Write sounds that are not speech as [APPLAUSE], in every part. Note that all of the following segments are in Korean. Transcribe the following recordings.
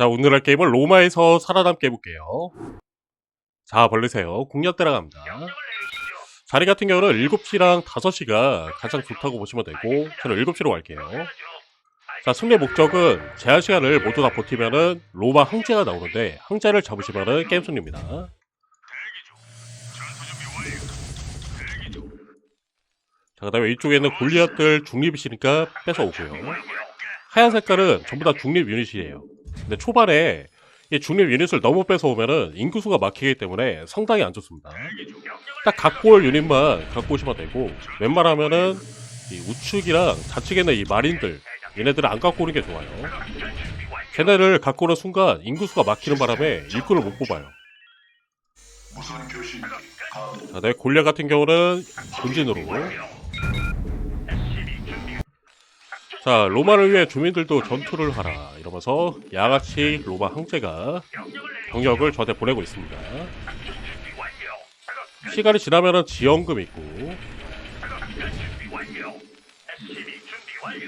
자, 오늘 할 게임은 로마에서 살아남게 해볼게요. 자, 벌리세요. 국력 들어갑니다. 자리 같은 경우는 7시랑 5시가 가장 좋다고 보시면 되고, 저는 7시로 갈게요. 자, 승리의 목적은 제한 시간을 모두 다 버티면은 로마 항제가 나오는데, 항제를 잡으시면은 게임 승리입니다. 자, 그 다음에 이쪽에는 골리앗들 중립이시니까 뺏어오고요. 하얀 색깔은 전부 다 중립 유닛이에요. 근데 초반에 이 중립 유닛을 너무 뺏어오면은 인구수가 막히기 때문에 상당히 안 좋습니다. 딱 갖고 올 유닛만 갖고 오시면 되고 웬만하면은 이 우측이랑 좌측에는 이 마린들 얘네들을 안 갖고 오는 게 좋아요. 걔네를 갖고 오는 순간 인구수가 막히는 바람에 일꾼을 못 뽑아요. 자, 내 골리앗 같은 경우는 본진으로 자, 로마를 위해 주민들도 전투를 하라. 이러면서 양아치 로마 황제가 병력을 저한테 보내고 있습니다. 시간이 지나면은 지원금 있고.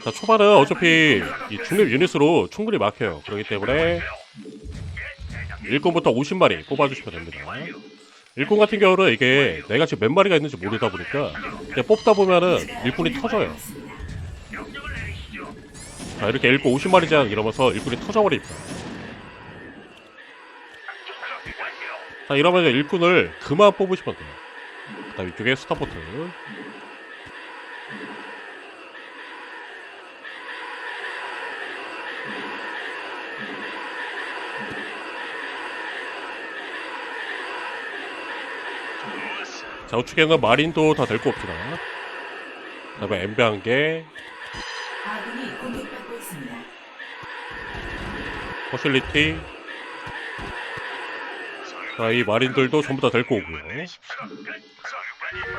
자, 초반은 어차피 이 중립 유닛으로 충분히 막혀요. 그렇기 때문에 일꾼부터 50마리 뽑아주시면 됩니다. 일꾼 같은 경우는 이게 내가 지금 몇 마리가 있는지 모르다 보니까 뽑다 보면은 일꾼이 터져요. 자 이렇게 일꾼 50마리장 이러면서 일꾼이 터져버립니다 자 이러면 이제 일꾼을 그만 뽑으시면 돼요. 그 다음 이쪽에 스타포트 자 우측에는 마린도 다 데리고 옵시다 그 다음에 엠베 한 개 퍼실리티 자, 이 마린들도 전부 다 데리고 오고요.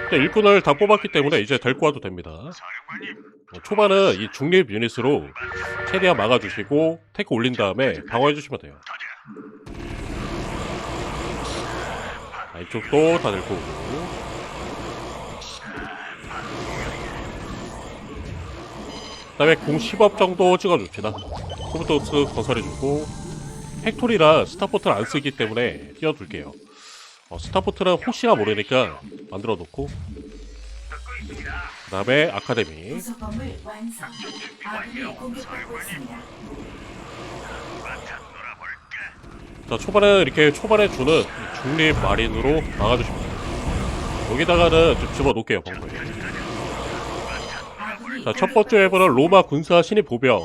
근데 일꾼을 다 뽑았기 때문에 이제 데리고 와도 됩니다. 어, 초반은 이 중립 유닛으로 최대한 막아주시고 테크 올린 다음에 방어해주시면 돼요. 자, 이쪽도 다 데리고 오고. 그 다음에 공 10업 정도 찍어줍시다. 코브토스 건설해주고 팩토리라 스타포트를 안 쓰기 때문에 띄워둘게요. 어, 스타포트는 혹시나 모르니까 만들어 놓고 그 다음에 아카데미. 자 초반에 이렇게 초반에 주는 중립 마린으로 막아주시면 돼요. 여기다가는 좀 집어놓을게요 아군이 자첫 번째 웨번은 로마 군사 신입 보병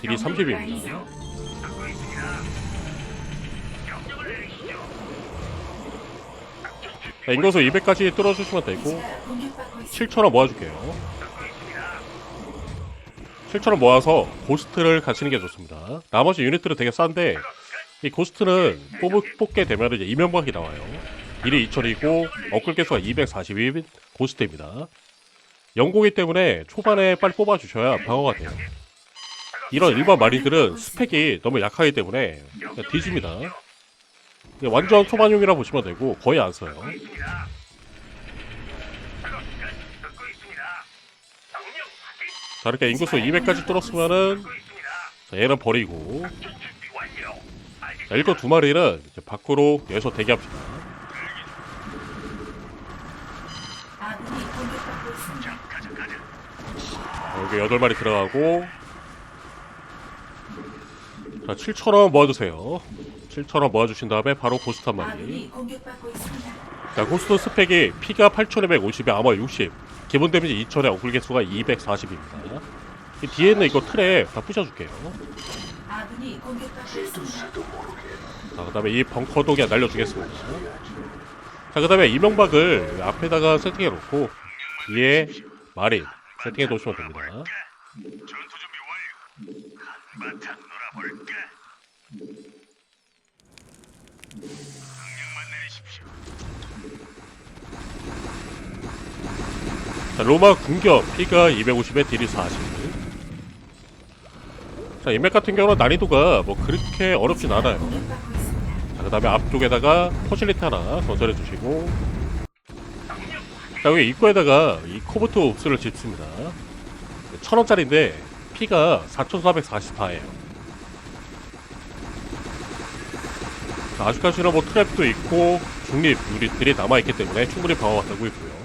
딜이 건물 30입니다. 완성. 자, 인구수 200까지 뚫어주시면 되고 기지가 공격받고 있습니다. 7천원 모아줄게요 7천원 모아서 고스트를 갖추는 게 좋습니다. 나머지 유닛들은 되게 싼데 이 고스트는 뽑, 뽑게 되면 이제 이명박이 나와요. 1이 2천이고 업글 개수가 240인 고스트입니다. 영고기 때문에 초반에 빨리 뽑아주셔야 방어가 돼요 이런 일반 마리들은 스펙이 너무 약하기 때문에 그냥 뒤집니다. 이게 완전 초반용이라 보시면 되고 거의 안 써요. 자 이렇게 인구수 200까지 뚫었으면은 자, 얘는 버리고. 자, 일곱 두 마리는 이제 밖으로 여기서 대기합시다. 자, 여기 여덟 마리 들어가고 자 7천원 모아주세요 7천원 모아주신 다음에 바로 고스트 한 마리. 자 고스트 스펙이 피가 8250에 아마 60 기본 데미지 2000에 어글 개수가 240입니다 이 뒤에는 이거 틀에 다 부셔줄게요. 자, 그 다음에 이 벙커도 그냥 날려주겠습니다. 자, 그 다음에 이명박을 앞에다가 세팅해 놓고, 위에 마린 세팅해 놓으시면 됩니다. 자, 로마 궁격. 피가 250에 딜이 40. 자, 인맥 같은 경우는 난이도가 뭐 그렇게 어렵진 않아요. 자, 그 다음에 앞쪽에다가 퍼실리티 하나 건설해 주시고. 자 여기 입구에다가 이 코브트 옵스를 짓습니다. 천원짜리인데 피가 4444예요 아직까지는 뭐 트랩도 있고 중립 유닛들이 남아있기 때문에 충분히 방어가 되고 있고요.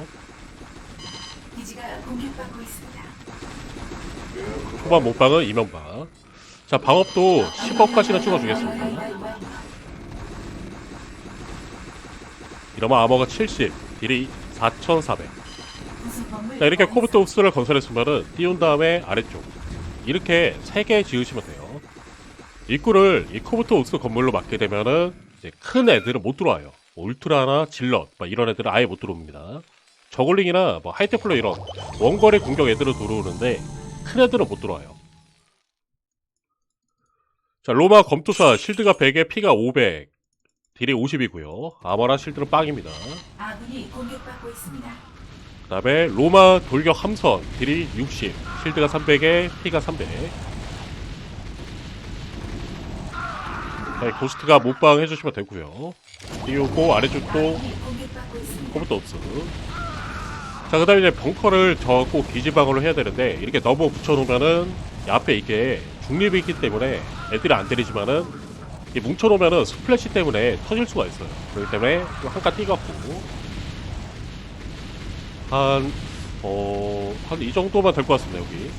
초반 못방은 이명박. 자, 방업도 10억까지는 찍어주겠습니다. 이러면 아머가 70, 딜이 4,400. 구성범을 자, 이렇게 코브토스를 건설했으면은 띄운 다음에 아래쪽. 이렇게 3개 지으시면 돼요. 입구를 이 코브토스 건물로 막게 되면은 이제 큰 애들은 못 들어와요. 뭐 울트라나 질럿, 막 이런 애들은 아예 못 들어옵니다. 저글링이나 뭐 하이테플러 이런 원거리 공격 애들은 들어오는데 큰 애들은 못 들어와요. 자, 로마 검투사 실드가 100에 피가 500, 딜이 50이고요. 아머나 실드는 빵입니다. 아군이 공격받고 있습니다. 그 다음에 로마 돌격 함선 딜이 60 실드가 300에 피가 300 자, 고스트가 못방 해주시면 되고요 띄우고 아래쪽도. 코브도 없어 자 그 다음에 이제 벙커를 저고 기지방어를 해야 되는데 이렇게 너무 붙여놓으면은 이 앞에 이게 중립이 있기 때문에 애들이 안 때리지만은 이 뭉쳐놓으면은 스플래시 때문에 터질 수가 있어요 그렇기 때문에 한칸 띄갖고 한, 어, 한 이 정도만 될 것 같습니다, 여기.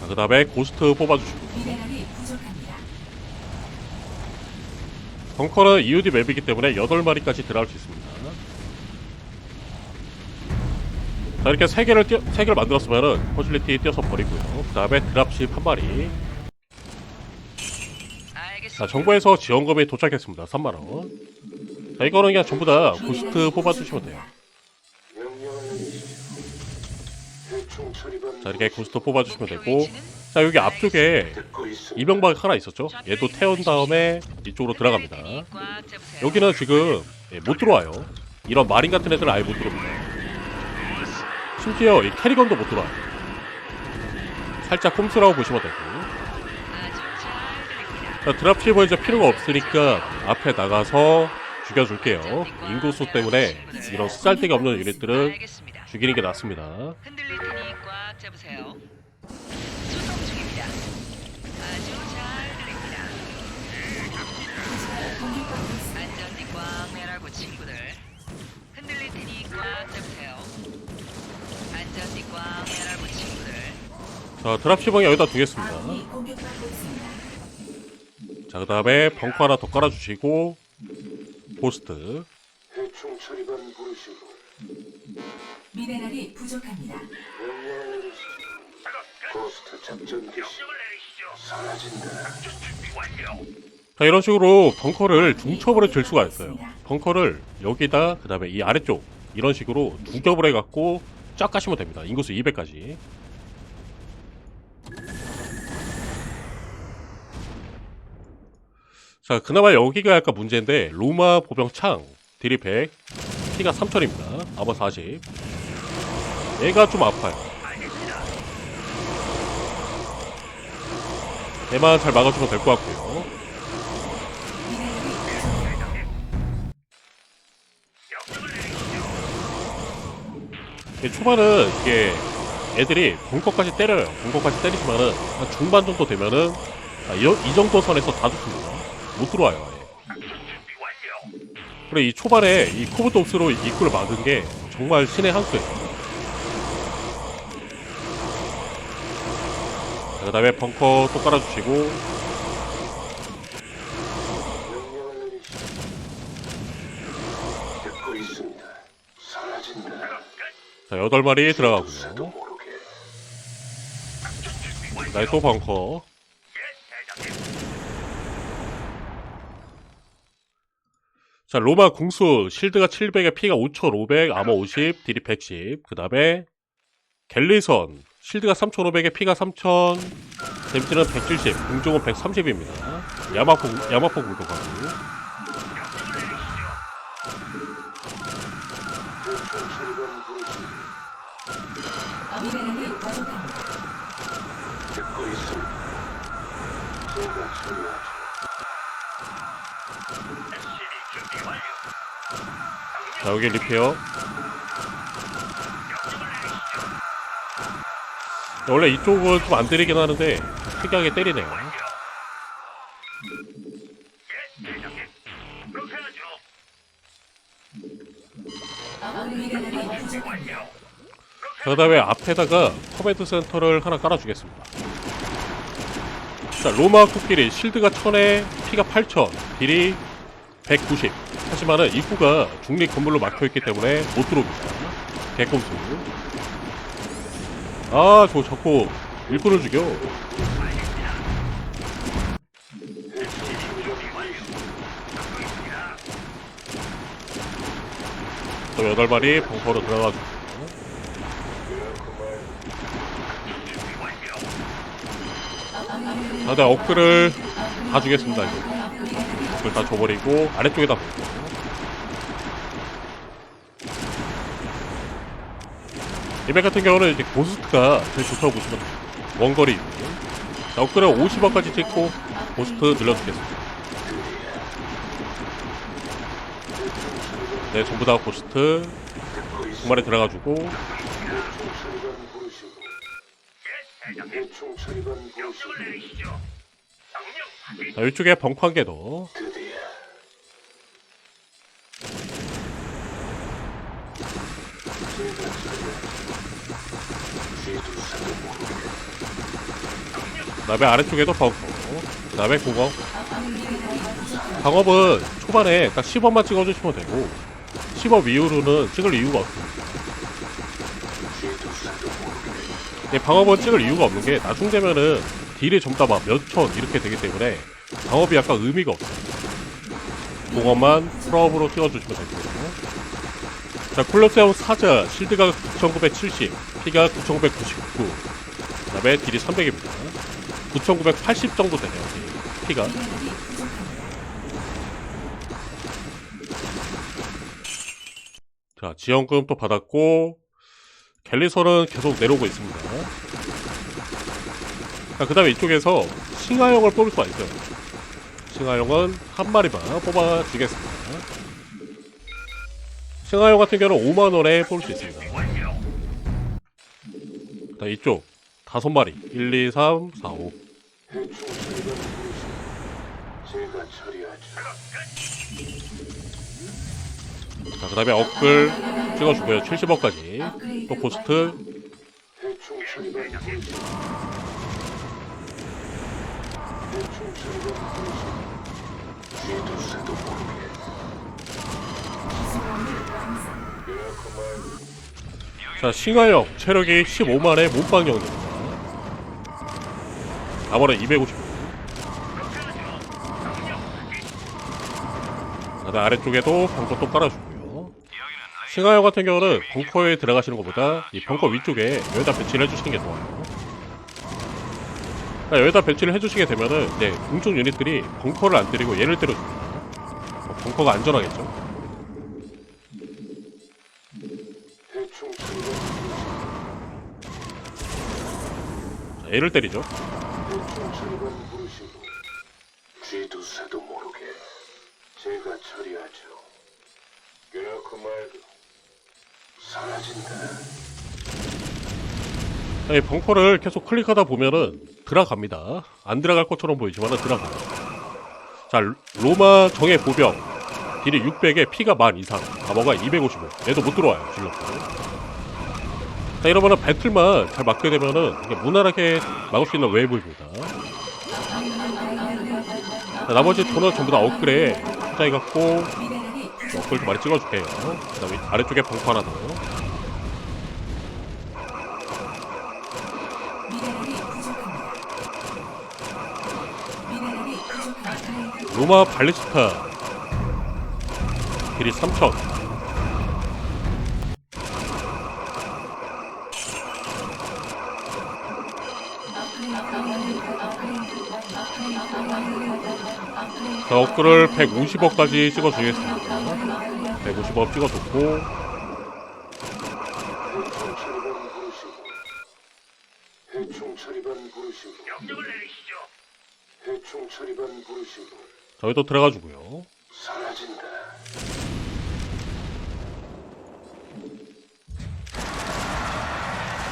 자, 그 다음에 고스트 뽑아주시고. 벙커는 EOD 맵이기 때문에 8마리까지 들어갈 수 있습니다. 자, 이렇게 3개를, 띄어, 3개를 만들었으면은, 퍼즐리티 띄어서 버리고요. 그 다음에 드랍십 한 마리. 자, 정부에서 지원금이 도착했습니다. 3만원. 자, 이거는 그냥 전부 다 미네랄이 뽑아주시면 돼요. 자, 이렇게 고스트 뽑아주시면 되고. 자, 여기 앞쪽에 이명박 하나 있었죠? 얘도 태운 다음에 이쪽으로 들어갑니다. 여기는 지금 예, 못 들어와요. 이런 마린 같은 애들은 아예 못 들어옵니다. 심지어 이 캐리건도 못 들어와요. 살짝 꼼수라고 보시면 되고. 자, 드랍십은 이제 필요가 없으니까 앞에 나가서 죽여줄게요. 인구수 때문에 이런 쓰잘데기 없는 유닛들은 죽이는 게 낫습니다. 아주 잘 들립니다. 기지가 공격받고 있습니다. 안전띠 꽉 매라고 친구들. 흔들릴 테니 꽉 잡으세요. 안전띠 꽉 매라고 친구들. 자, 드랍십은 여기다 두겠습니다. 아군이 공격받고 있습니다. 자, 그 다음에 벙커 하나 더 깔아주시고, 포스트. 대충 처리반 부르시고 미네랄이 부족합니다. 명령을. 고스트 작전 개시 자, 이런 식으로 벙커를 중첩으로 질 수가 있어요. 벙커를 여기다, 그 다음에 이 아래쪽, 이런 식으로 두 겹을 해갖고 쫙 가시면 됩니다. 인구수 200까지. 자, 그나마 여기가 약간 문제인데, 로마 보병 창, 딜이 100, 피가 3000입니다. 아마 40. 얘가 좀 아파요. 얘만 잘 막아주면 될 것 같고요. 초반은 이게 애들이 벙커까지 때려요. 벙커까지 때리지만은 한 중반 정도 되면은 아, 이, 이 정도 선에서 다 죽습니다. 못 들어와요. 아예. 그래 이 초반에 이 코브톱스로 입구를 막은 게 정말 신의 한 수예요. 그 다음에 벙커 또 깔아주시고. 자 여덟 마리 새도 들어가고요. 모르게 그다음에 또 벙커. 자, 로마 궁수, 실드가 700에 피가 5,500, 아머 50, 딜이 110. 그 다음에 갤리선, 실드가 3,500에 피가 3,000, 데미지는 170, 공중은 130입니다. 야마포, 야마포 공격하고. 대충 처리반 부 원래 이쪽은 좀 안 때리긴 하는데 특이하게 때리네요. 그 다음에 앞에다가 커맨드 센터를 하나 깔아주겠습니다. 자 로마 코끼리 실드가 1000에 피가 8000 딜이 190 하지만은 입구가 중립 건물로 막혀있기 때문에 못 들어옵니다. 개꼼수. 아, 저 자꾸 일꾼을 죽여. 또 여덟 마리 벙커로 들어가 고. 다들 업글을 다 주겠습니다. 이제. 업글 다 줘버리고 아래쪽에다 놓고. 이백 같은 경우는 이제 고스트가 제일 좋다고 보시면. 원거리. 자, 업글을 50원까지 찍고 고스트 늘려주겠습니다. 네, 전부 다 고스트 정말에 부르시고 자, 이쪽에 개 다음에 아래쪽에도 벙커. 그 다음에 공업. 방업은 초반에 딱 10원만 찍어주시면 되고 10원 이후로는 찍을 이유가 없습니다. 이 방업은 찍을 이유가 없는 게 나중 되면은 딜이 전부 다막 몇천 이렇게 되기 때문에 방업이 약간 의미가 없어요. 공업만 풀업으로 띄워주시면 되고요. 자, 콜로세움 사자 실드가 9970, 피가 9999, 그 다음에 딜이 300입니다. 9980 정도 되네요, 딜. 피가. 자, 지원금 또 받았고, 갤리설은 계속 내려오고 있습니다. 자, 그 다음에 이쪽에서 싱하용을 뽑을 수가 있어요. 싱하용은 한 마리만 뽑아주겠습니다. 싱하용 같은 경우는 5만원에 뽑을 수 있습니다. 자, 이쪽 다섯 마리. 1, 2, 3, 4, 5. 대충 처리반 부르시고 제가 처리하죠. 자, 그 다음에 업글 찍어주고요. 70억까지. 또 포스트. 자, 싱하용 체력이 15만의 몸빵용입니다. 아번에 250. 그다음에 아래쪽에도 벙커 또 깔아주고요. 싱하용 같은 경우는 벙커에 들어가시는 것보다 이 벙커 위쪽에 여기다 배치를 해주시는 게 좋아요. 자, 여기다 배치를 해주시게 되면은 이제 공중 유닛들이 벙커를 안 때리고 얘를 때려줍니다. 어, 벙커가 안전하겠죠. 얘를 때리죠. 대충 처리반 부르시고 쥐도 새도 모르게 제가 처리하죠. 그렇고 말고 사라진다. 자, 이 벙커를 계속 클릭하다 보면은 들어갑니다. 안 들어갈 것처럼 보이지만은 들어가요. 자, 로마 정의 보병. 딜이 600에 피가 만 이상. 가버가 255. 얘도 못 들어와요, 질럿도. 자, 이러면은 배틀만 잘 막게 되면은 무난하게 막을 수 있는 웨이브입니다. 자, 나머지 돈은 전부 다 투자해갖고 미네랄이 부족. 업글 좀 많이 찍어줄게요. 그 다음에 아래쪽에 벙커 하나 더. 로마 발리스타 길이 3000 자, 업글을 150억까지 찍어주겠습니다. 150억 찍어줬고. 저희도 들어가주고요. 사라진다.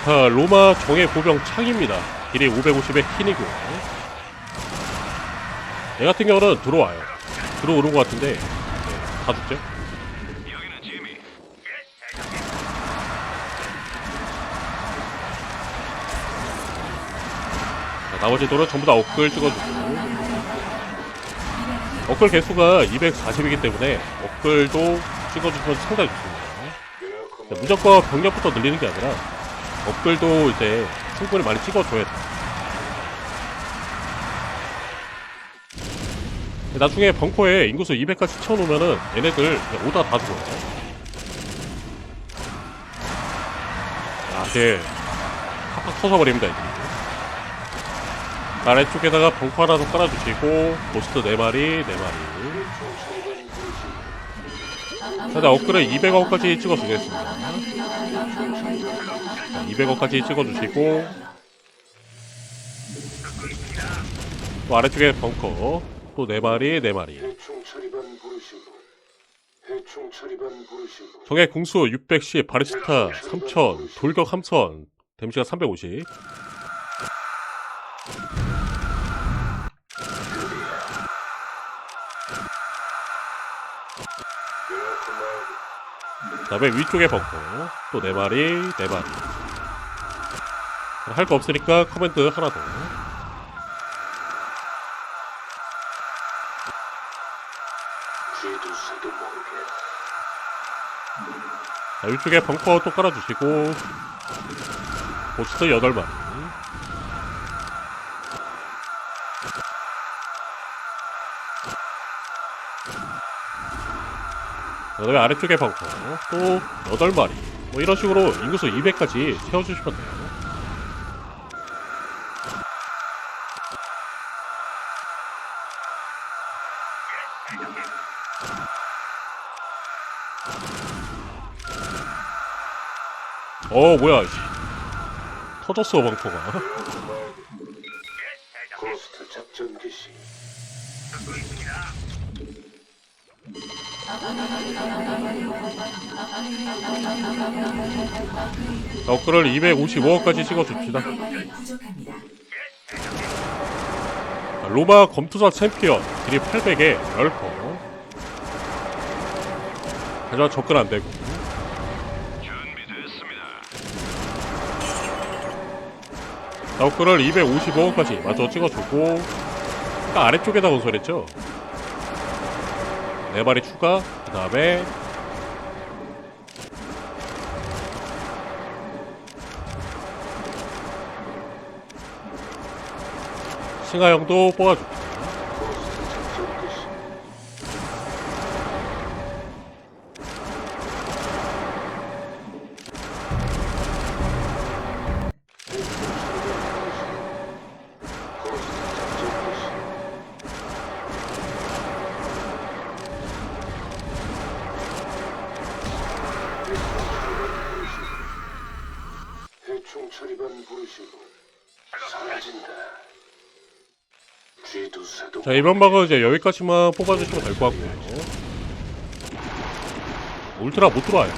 자, 로마 정예 보병 창입니다. 길이 550의 킨이고요 얘 같은 경우는 들어와요. 들어오는 것 같은데 네, 다 죽죠? 자, 나머지 돌은 전부 다 업글 찍어주고 업글 개수가 240이기 때문에 업글도 찍어주면 상당히 좋습니다. 무조건 병력부터 늘리는 게 아니라 업글도 이제 충분히 많이 찍어줘야 돼요. 나중에 벙커에 인구수 200까지 채워놓으면은 얘네들 그냥 오다 다 죽어요. 아, 이제 팍팍 터져버립니다, 이제. 아래쪽에다가 벙커 하나 더 깔아주시고, 보스트 4마리, 4마리. 일단 업글을 200억까지 찍어주겠습니다. 200억까지 찍어주시고, 또 아래쪽에 벙커, 또 4마리, 4마리. 해충 처리반 부르시고 해충 처리반 부르시고 정의 궁수 610, 바리스타 3000, 돌격 함선, 데미지가 350. 이렇게 말고 그 다음에 위쪽에 벙커, 또 4마리, 4마리. 할 거 없으니까 커맨드 하나 더. 쥐도 새도 모르게 자, 위쪽에 벙커 또 깔아주시고, 보스트 8마리. 그 다음에 아래쪽에 벙커, 또 8마리. 뭐 이런 식으로 인구수 200까지 채워주시면 돼요. 어, 뭐야. 씨. 터졌어, 벙커가. 고스트 작전 개시 업글을 255억까지 찍어줍시다. 로마 검투사 챔피언 딜이 800에 10퍼 하지만 접근 안되고 업글을 255억까지 마저 찍어주고 아까 아래쪽에다 건설했죠? 네 마리 추가 그 다음에 싱하형도 뽑아줄게 고 자 이번 방은 이제 여기까지만 뽑아주시면 될 것 같고요. 울트라 못 들어와요.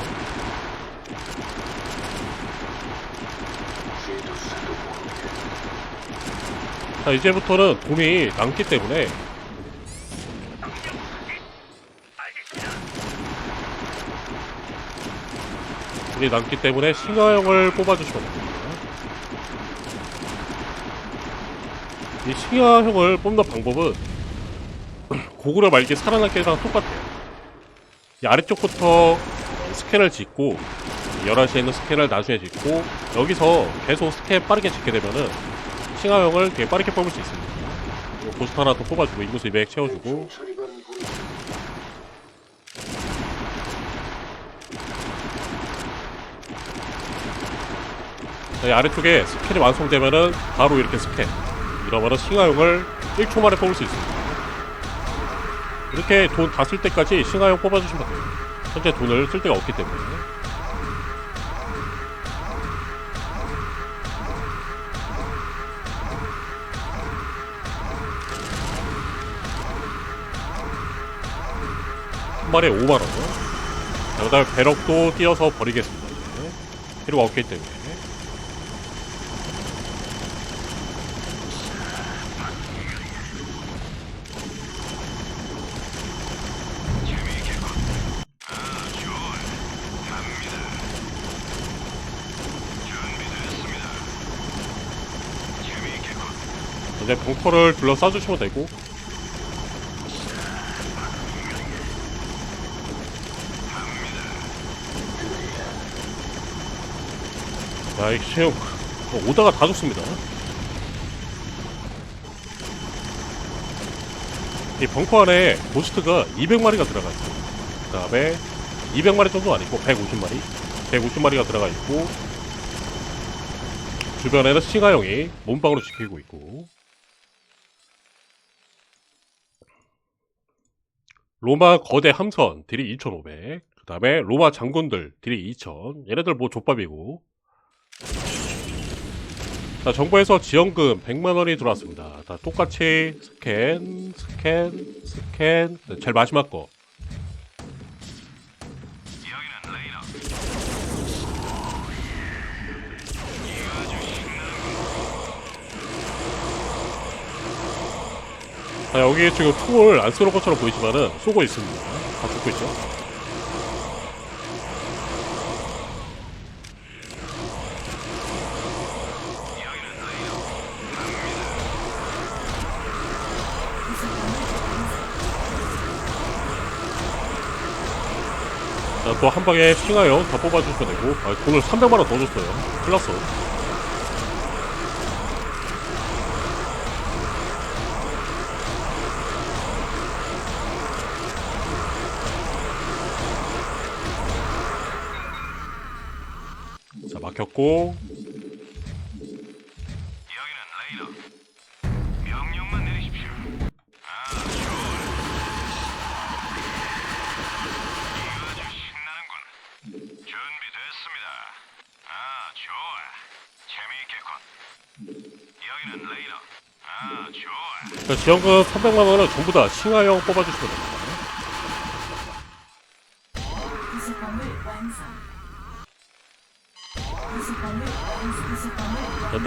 자 이제부터는 돈이 남기 때문에. 돈이 남기 때문에 싱하형을 뽑아주시면 됩니다 이 싱하형을 뽑는 방법은 [CLEARS THROAT] 고구려 말기 살아남기랑 똑같아요. 이 아래쪽부터 스캔을 짓고 11시에 있는 스캔을 나중에 짓고 여기서 계속 스캔 빠르게 짓게 되면은 싱하형을 되게 빠르게 뽑을 수 있습니다. 보스트 하나 더 뽑아주고 인구수 200 채워주고. 자, 이 아래쪽에 스캔이 완성되면은 바로 이렇게 스캔 이러면은 싱하용을 1초 만에 뽑을 수 있습니다. 이렇게 돈 다 쓸 때까지 싱하용 뽑아주시면 돼요. 현재 돈을 쓸 데가 없기 때문에. 한 마리에 5만원. 그 다음에 배럭도 띄어서 버리겠습니다. 필요가 없기 때문에 이제 벙커를 둘러싸주시면 되고. 아이 시험 어, 오다가 다 죽습니다. 이 벙커 안에 고스트가 200마리가 들어가 있어요 그 다음에 200마리 정도 아니고 150마리? 150마리가 들어가 있고 주변에는 싱하용이 몸빵으로 지키고 있고 로마 거대 함선 딜이 2500 그 다음에 로마 장군들 딜이 2000 얘네들 뭐 족밥이고. 자 정부에서 지원금 100만원이 들어왔습니다. 다 똑같이 스캔 스캔 스캔. 네, 제일 마지막 거 자, 여기 지금 총을 안 쏘는 것처럼 보이지만은 쏘고 있습니다. 다 쏘고 있죠. 자, 또 한 방에 싱하여 다 뽑아주시면 되고, 아, 돈을 300만원 더 줬어요. 났 막혔고, 여기는 레이너. 명령만 내리십시오. 아, 좋아. 이거 아주 신나는군. 준비됐습니다. 아, 좋아. 재미있겠군. 여기는 레이너. 아, 좋아. 자, 지원금 300만 원은 전부 다 싱하형 뽑아주시면 됩니다.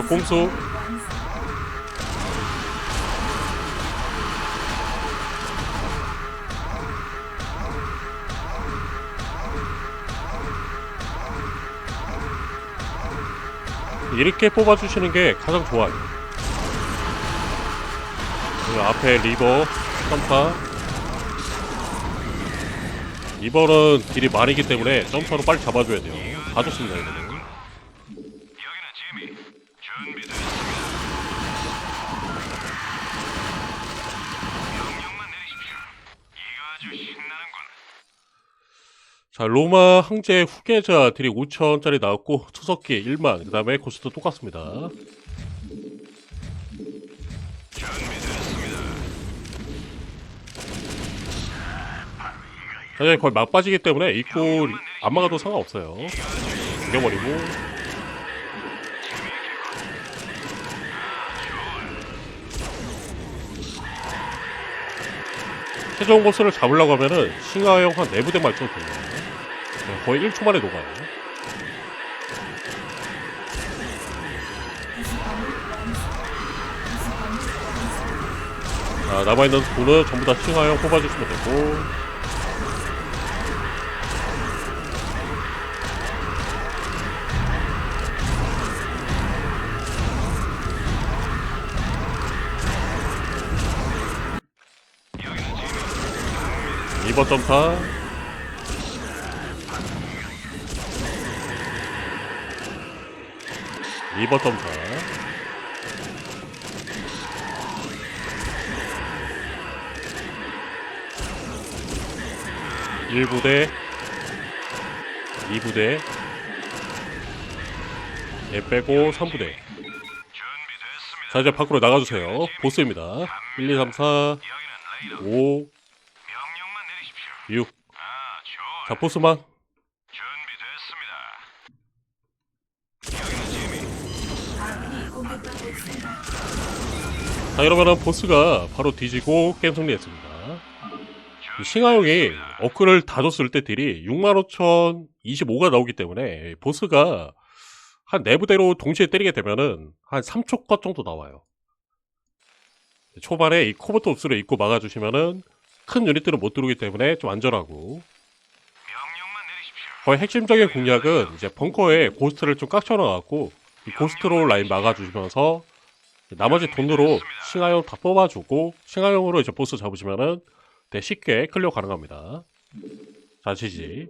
완성. 이렇게 뽑아주시는 게 가장 좋아요. 그 앞에 리버, 점파. 리버는 딜이 많이기 때문에 점퍼로 빨리 잡아줘야 돼요. 다 좋습니다. 여기는 지미. 준비됐습니다. 명령만 내리십시오. 이거 아주 신나는군. 자, 로마 황제 후계자 딜이 5천짜리 나왔고, 투석기 1만, 그 다음에 고스트 똑같습니다. 이제 거의 막 빠지기 때문에 입구 안 막아도 상관없어요. 죽여버리고. 최종 보스를 잡으려고 하면은 싱하형 한 4부대만 쳐도 돼요. 네, 거의 1초 만에 녹아요. 자, 남아있는 돈은 전부 다 싱하형 뽑아주시면 되고. 2번 점타. 이번 점타. 일부대이부대얘 빼고 3부대. 준비됐습니다. 자, 이제 밖으로 나가주세요. 보스입니다. 1, 2, 3, 4, 여기는 레이너. 5, 명령만 내리십시오. 6. 아, 좋아. 자, 보스만. 준비됐습니다. 여기는 지미. 아군이 공격받고 있습니다. 자, 이러면은 보스가 바로 뒤지고 게임 승리했습니다. 이 싱하용이 어크를 다 줬을 때 딜이 65,025가 나오기 때문에 보스가 한 내부대로 동시에 때리게 되면은 한 3초 것 정도 나와요. 초반에 이 코버톱스를 입고 막아주시면은 큰 유닛들은 못 들어오기 때문에 좀 안전하고. 거의 핵심적인 공략은 이제 벙커에 고스트를 좀 깍쳐놔갖고 이 고스트로 라인 막아주시면서 나머지 돈으로 싱하용 다 뽑아주고 싱하용으로 이제 보스 잡으시면은 되게 쉽게 클리어 가능합니다. 자, 지지.